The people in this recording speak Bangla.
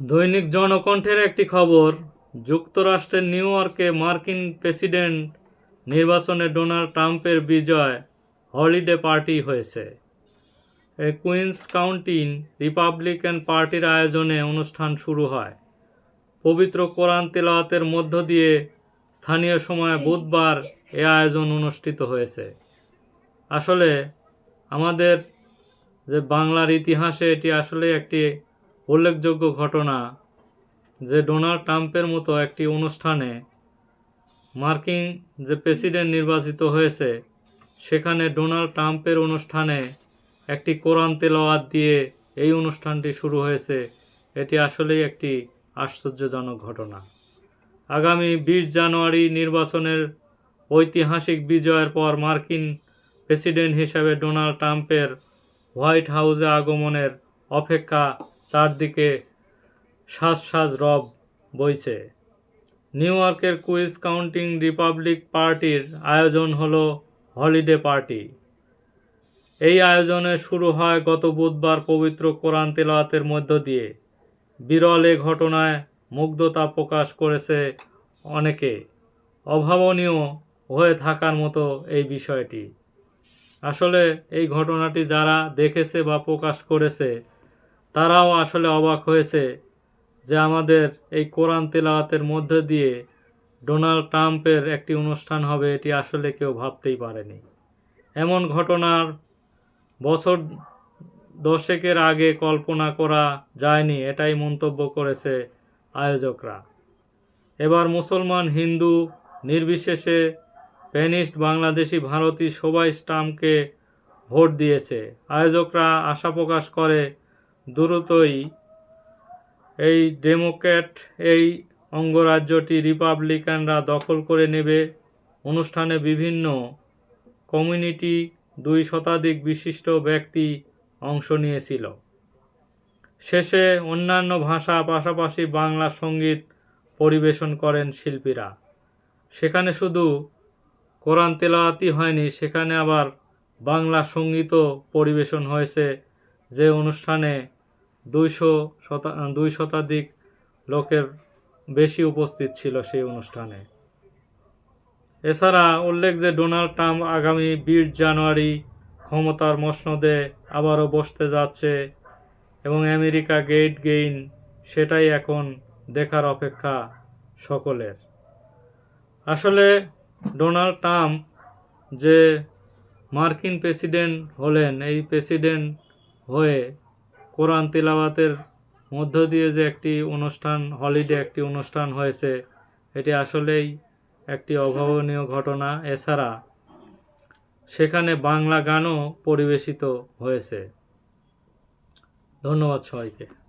দৈনিক জনকণ্ঠের একটি খবর যুক্তরাষ্ট্রের নিউ ইয়র্কে মার্কিন প্রেসিডেন্ট নির্বাচনে ডোনাল্ড ট্রাম্পের বিজয় হলিডে পার্টি হয়েছে। কুইন্স কাউন্টি রিপাবলিকান পার্টির আয়োজনে অনুষ্ঠান শুরু হয়। পবিত্র কোরআন তেলাওয়াতের মধ্য দিয়ে স্থানীয় সময় বুধবার এ আয়োজন অনুষ্ঠিত হয়েছে। আসলে আমাদের যে বাংলার ইতিহাসে এটি আসলে একটি উল্লেখযোগ্য ঘটনা যে ডোনাল্ড ট্রাম্পের মতো একটি অনুষ্ঠানে মার্কিন যে প্রেসিডেন্ট নির্বাচিত হয়েছে, সেখানে ডোনাল্ড ট্রাম্পের অনুষ্ঠানে একটি কোরআন তেলাওয়াত দিয়ে এই অনুষ্ঠানটি শুরু হয়েছে। এটি আসলেই একটি আশ্চর্যজনক ঘটনা। আগামী বিশ জানুয়ারি নির্বাচনের ঐতিহাসিক বিজয়ের পর মার্কিন প্রেসিডেন্ট হিসাবে ডোনাল্ড ট্রাম্পের হোয়াইট হাউসে আগমনের অপেক্ষা চারদিকে সাজ সাজ রব বইছে। নিউ ইয়র্কের কুইজ কাউন্টিং রিপাবলিক পার্টির আয়োজন হলো হলিডে পার্টি। এই আয়োজনে শুরু হয় গত বুধবার পবিত্র কোরআন তেলাওয়াতের মধ্য দিয়ে। বিরল এ ঘটনায় মুগ্ধতা প্রকাশ করেছে অনেকে। অভাবনীয় হয়ে থাকার মতো এই বিষয়টি। আসলে এই ঘটনাটি যারা দেখেছে বা প্রকাশ করেছে তারাও আসলে অবাক হয়েছে যে আমাদের এই কোরআন তেলাওয়াতের মধ্যে দিয়ে ডোনাল্ড ট্রাম্পের একটি অনুষ্ঠান হবে, এটি আসলে কেউ ভাবতেই পারেনি। এমন ঘটনার বছর দশেকের আগে কল্পনা করা যায়নি, এটাই মন্তব্য করেছে আয়োজকরা। এবার মুসলমান, হিন্দু, নির্বিশেষে প্যানিস্ট বাংলাদেশি ভারতী সবাই স্টাম্পকে ভোট দিয়েছে। আয়োজকরা আশা প্রকাশ করে দ্রুতই এই ডেমোক্র্যাট এই অঙ্গরাজ্যটি রিপাবলিকানরা দখল করে নেবে। অনুষ্ঠানে বিভিন্ন কমিউনিটি দুই শতাধিক বিশিষ্ট ব্যক্তি অংশ নিয়েছিল। শেষে অন্যান্য ভাষা পাশাপাশি বাংলা সংগীত পরিবেশন করেন শিল্পীরা। সেখানে শুধু কোরআন তেলাওয়াতি হয়নি, সেখানে আবার বাংলা সঙ্গীতও পরিবেশন হয়েছে যে অনুষ্ঠানে দুইশো শতা, দুই শতাধিক লোকের বেশি উপস্থিত ছিল সেই অনুষ্ঠানে। এছাড়া উল্লেখ যে ডোনাল্ড ট্রাম্প আগামী বিশ জানুয়ারি ক্ষমতার মসনদে আবারও বসতে যাচ্ছে এবং আমেরিকা গেট গেইন সেটাই এখন দেখার অপেক্ষা সকলের। আসলে ডোনাল্ড ট্রাম্প যে মার্কিন প্রেসিডেন্ট হলেন, এই প্রেসিডেন্ট হয়ে কোরআন তেলাওয়াতের মধ্য দিয়ে যে একটি অনুষ্ঠান, হলিডে একটি অনুষ্ঠান হয়েছে, এটি আসলেই একটি অভাবনীয় ঘটনা। এছাড়া সেখানে বাংলা গানও পরিবেশিত হয়েছে। ধন্যবাদ সবাইকে।